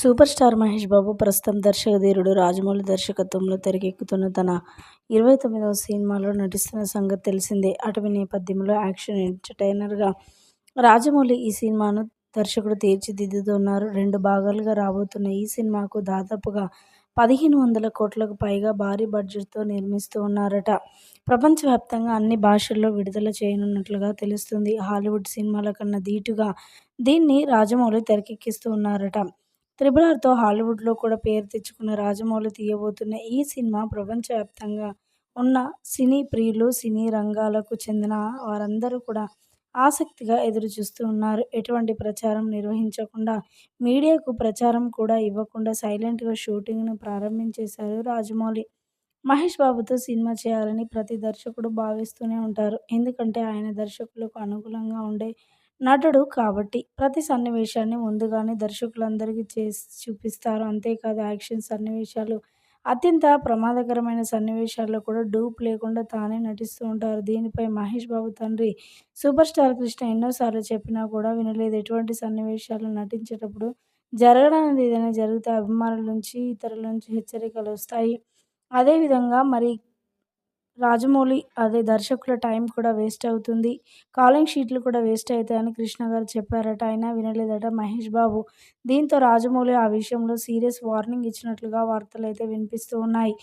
Super star Mahesh Babu ప్రస్తుతం దర్శకధీరుడు రాజమౌళి దర్శకత్వంలో తెరకెక్కుతున్న తన ఇరవై తొమ్మిదవ సినిమాలో నటిస్తున్న సంగతి తెలిసిందే. అటవీ నేపథ్యంలో యాక్షన్ ఎంటర్టైనర్గా రాజమౌళి ఈ సినిమాను దర్శకుడు తీర్చిదిద్దుతున్నారు. రెండు భాగాలుగా రాబోతున్న ఈ సినిమాకు దాదాపుగా పదిహేను వందల కోట్లకు పైగా భారీ బడ్జెట్తో నిర్మిస్తూ ఉన్నారట. ప్రపంచవ్యాప్తంగా అన్ని భాషల్లో విడుదల చేయనున్నట్లుగా తెలుస్తుంది హాలీవుడ్ సినిమాల కన్నా ధీటుగా దీన్ని రాజమౌళి తెరకెక్కిస్తూ ఉన్నారట. త్రిబుల్ ఆర్తో హాలీవుడ్లో కూడా పేరు తెచ్చుకున్న రాజమౌళి తీయబోతున్న ఈ సినిమా ప్రపంచవ్యాప్తంగా ఉన్న సినీ ప్రియులు, సినీ రంగాలకు చెందిన వారందరూ కూడా ఆసక్తిగా ఎదురుచూస్తూ ఉన్నారు. ఎటువంటి ప్రచారం నిర్వహించకుండా, మీడియాకు ప్రచారం కూడా ఇవ్వకుండా సైలెంట్గా షూటింగ్ను ప్రారంభించేశారు రాజమౌళి. మహేష్ బాబుతో సినిమా చేయాలని ప్రతి దర్శకుడు భావిస్తూనే ఉంటారు. ఎందుకంటే ఆయన దర్శకులకు అనుకూలంగా ఉండే నటుడు కాబట్టి. ప్రతి సన్నివేశాన్ని ముందుగానే దర్శకులందరికీ చేసి చూపిస్తారు. అంతేకాదు యాక్షన్ సన్నివేశాలు, అత్యంత ప్రమాదకరమైన సన్నివేశాల్లో కూడా డూప్ లేకుండా తానే నటిస్తూ ఉంటారు. దీనిపై మహేష్ బాబు తండ్రి సూపర్ స్టార్ కృష్ణ ఎన్నోసార్లు చెప్పినా కూడా వినలేదు. ఎటువంటి సన్నివేశాలు నటించేటప్పుడు జరగడానికి ఏదైనా జరిగితే అభిమానుల నుంచి, ఇతరుల నుంచి హెచ్చరికలు వస్తాయి. అదేవిధంగా మరి రాజమౌళి అదే దర్శకుల టైం కూడా వేస్ట్ అవుతుంది. కాలింగ్ షీట్లు కూడా వేస్ట్ అవుతాయని కృష్ణ గారు చెప్పారట. అయినా వినలేదట మహేష్ బాబు. దీంతో రాజమౌళి ఆ విషయంలో సీరియస్ వార్నింగ్ ఇచ్చినట్లుగా వార్తలైతే వినిపిస్తూ ఉన్నాయి.